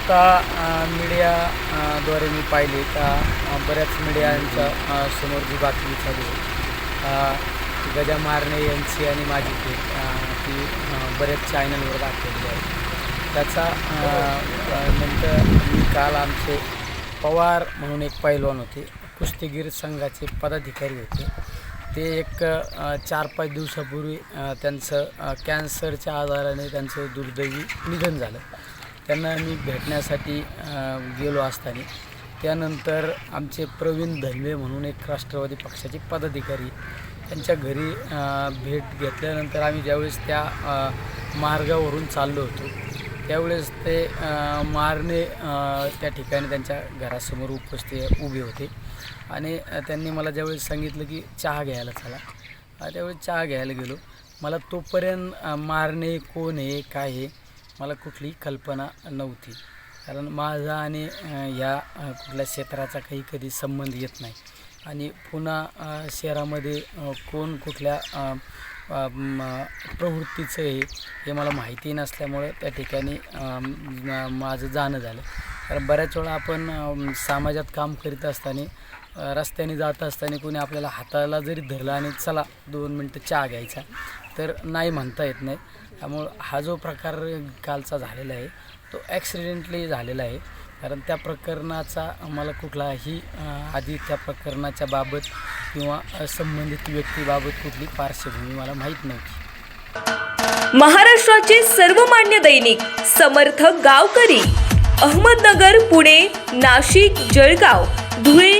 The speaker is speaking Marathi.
आता मीडियाद्वारे मी पाहिले का बऱ्याच मीडियांच्या समोर जी बातमी चालू आहे. गजा मारणे यांची आणि माझी भेट ती बऱ्याच चॅनलवर दाखवली आहे. त्याचा नंतर मी काल आमचे पवार म्हणून एक पैलवान होते. कुस्तीगीर संघाचे पदाधिकारी होते. ते एक चार पाच दिवसापूर्वी त्यांचं कॅन्सरच्या आजाराने त्यांचं दुर्दैवी निधन झालं. त्यांना मी भेटण्यासाठी गेलो असताना. त्यानंतर आमचे प्रवीण धनवे म्हणून एक राष्ट्रवादी पक्षाचे पदाधिकारी त्यांच्या घरी भेट घेतल्यानंतर आम्ही ज्यावेळेस त्या मार्गावरून चाललो होतो त्यावेळेस ते मारणे त्या ठिकाणी त्यांच्या घरासमोर उपस्थित उभे होते. आणि त्यांनी मला ज्यावेळेस सांगितलं की चहा घ्यायला चला. त्यावेळेस चहा घ्यायला गेलो. मला तोपर्यंत मारणे कोण आहे काय आहे मला कुठलीही कल्पना नव्हती. कारण माझा आणि या कुठल्या क्षेत्राचा काही कधी संबंध येत नाही. आणि पुन्हा शहरामध्ये कोण कुठल्या प्रवृत्तीचं हे हे मला माहिती नसल्यामुळे त्या ठिकाणी माझं जाणं झालं. कारण बऱ्याच वेळा आपण समाजात काम करीत असताना रस्त्याने जात असताना कोणी आपल्याला हाताला जरी धरलं आणि चला दोन मिनटं चहा घ्यायचा तर नाही म्हणता येत नाही. त्यामुळं हा जो प्रकार कालचा झालेला आहे तो ॲक्सिडेंटली झालेला आहे. कारण त्या प्रकरणाचा मला कुठलाही आधी त्या प्रकरणाच्या बाबत किंवा संबंधित व्यक्तीबाबत कुठली पार्श्वभूमी मला माहीत नव्हती. महाराष्ट्राचे सर्वमान्य दैनिक समर्थ गावकरी अहमदनगर पुणे नाशिक जळगाव धुळे